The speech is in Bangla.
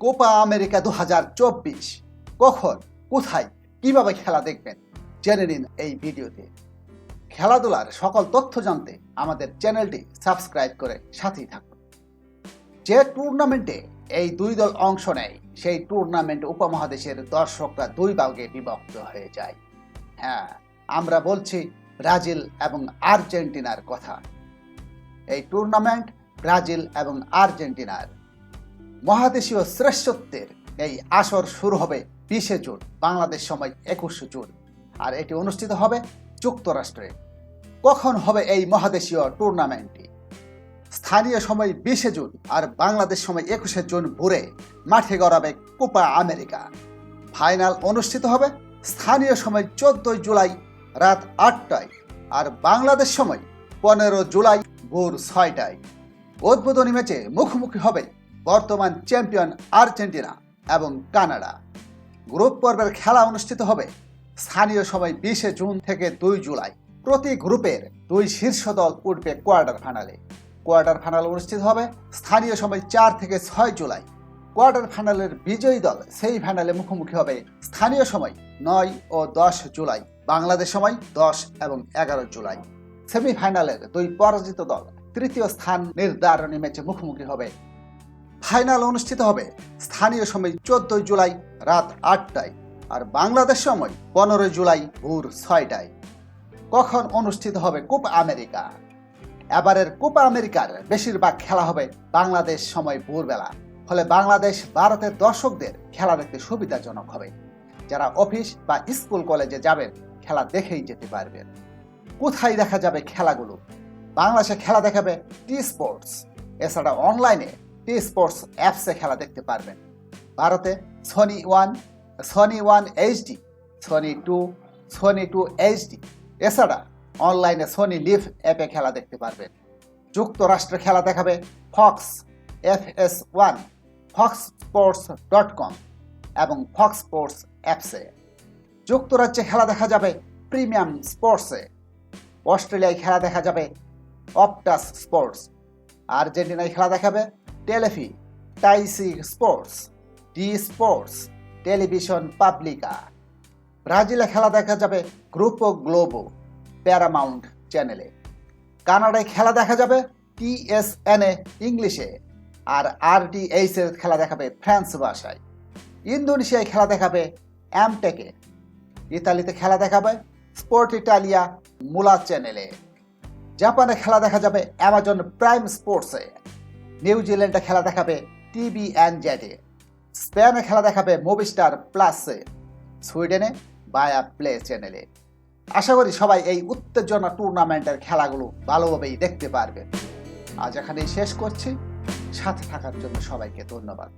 কোপা আমেরিকা দু হাজার চব্বিশ। কখন? কোথায়? কীভাবে খেলা দেখবেন? জেনে নিন এই ভিডিওতে। খেলাধুলার সকল তথ্য জানতে আমাদের চ্যানেলটি সাবস্ক্রাইব করে সাথেই থাকুন। যে টুর্নামেন্টে এই দুই দল অংশ নেয়, সেই টুর্নামেন্ট উপমহাদেশের দর্শকরা দুই ভাগে বিভক্ত হয়ে যায়। হ্যাঁ আমরা বলছি ব্রাজিল এবং আর্জেন্টিনার কথা। এই টুর্নামেন্ট ব্রাজিল এবং আর্জেন্টিনার মহাদেশীয় শ্রেষ্ঠত্বের এই আসর শুরু হবে বিশে জুন, বাংলাদেশ সময় একুশে জুন। আর এটি অনুষ্ঠিত হবে যুক্তরাষ্ট্রে। কখন হবে এই মহাদেশীয় টুর্নামেন্টটি? স্থানীয় সময় বিশে জুন আর বাংলাদেশ সময় একুশে জুন ভোরে মাঠে গড়াবে কোপা আমেরিকা। ফাইনাল অনুষ্ঠিত হবে স্থানীয় সময় চোদ্দই জুলাই রাত আটটায় আর বাংলাদেশ সময় পনেরো জুলাই ভোর ছয়টায়। উদ্বোধনী ম্যাচে মুখোমুখি হবে বর্তমান চ্যাম্পিয়ন আর্জেন্টিনা এবং কানাডা। গ্রুপ পর্বের খেলা অনুষ্ঠিত হবে স্থানীয় সময় বিশে জুন থেকে দুই জুলাই। প্রতি গ্রুপের দুই শীর্ষ দল উঠবে কোয়ার্টার ফাইনালে। কোয়ার্টার ফাইনাল অনুষ্ঠিত হবে স্থানীয় সময় চার থেকে ছয় জুলাই। কোয়ার্টার ফাইনালের বিজয়ী দল সেই ফাইনালে মুখোমুখি হবে স্থানীয় সময় নয় ও দশ জুলাই, বাংলাদেশ সময় দশ এবং এগারো জুলাই। সেমিফাইনালের দুই পরাজিত দল তৃতীয় স্থান নির্ধারণী ম্যাচে মুখোমুখি হবে ফাইনাল অনুষ্ঠিত হবে স্থানীয় সময় চোদ্দই জুলাই রাত আটটায় আর বাংলাদেশ সময় পনেরোই জুলাই ভোর ছয়টায়। কখন অনুষ্ঠিত হবে কোপা আমেরিকা? এবারের কোপা আমেরিকার বেশিরভাগ খেলা হবে বাংলাদেশ সময় ভোরবেলা। ফলে বাংলাদেশ ভারতের দর্শকদের খেলা দেখতে সুবিধাজনক হবে। যারা অফিস বা স্কুল কলেজে যাবেন খেলা দেখেই যেতে পারবেন। কোথায় দেখা যাবে খেলাগুলো? বাংলাদেশে খেলা দেখাবে টি স্পোর্টস এছাড়া অনলাইনে টি স্পোর্টস অ্যাপসে খেলা দেখতে পারবেন। ভারতে Sony one Sony one HD Sony two Sony two HD এছাড়া অনলাইনে সনি লিভ অ্যাপে খেলা দেখতে পারবেন। যুক্তরাষ্ট্রে খেলা দেখাবে Fox F S one Fox sports dot com এবং ফক্স স্পোর্টস অ্যাপসে। যুক্তরাজ্যে খেলা দেখা যাবে প্রিমিয়াম স্পোর্টসে অস্ট্রেলিয়ায় খেলা দেখা যাবে অপটাস স্পোর্টস আর্জেন্টিনায় খেলা দেখাবে Telefe TyC sports D sports television Publica ব্রাজিলে খেলা দেখা যাবে গ্রুপো গ্লোবো প্যারামাউন্ট চ্যানেলে কানাডায় খেলা দেখা যাবে টিএসএনএ ইংলিশে আর আরডিএইচ এর খেলা দেখাবে ফ্রান্স ভাষায়। ইন্দোনেশিয়ায় খেলা দেখাবে অ্যামটেকে ইতালিতে খেলা দেখাবে স্পোর্ট ইটালিয়া মুলা চ্যানেলে জাপানে খেলা দেখা যাবে অ্যামাজন প্রাইম স্পোর্টসে নিউজিল্যান্ডে খেলা দেখাবে টিভি অ্যান্ড জ্যাটে স্পেনে খেলা দেখাবে মুভিস্টার প্লাসে সুইডেনে বায়া প্লে চ্যানেলে আশা করি সবাই এই উত্তেজনা টুর্নামেন্টের খেলাগুলো ভালোভাবেই দেখতে পারবে। আজ এখানেই শেষ করছি। সাথে থাকার জন্য সবাইকে ধন্যবাদ।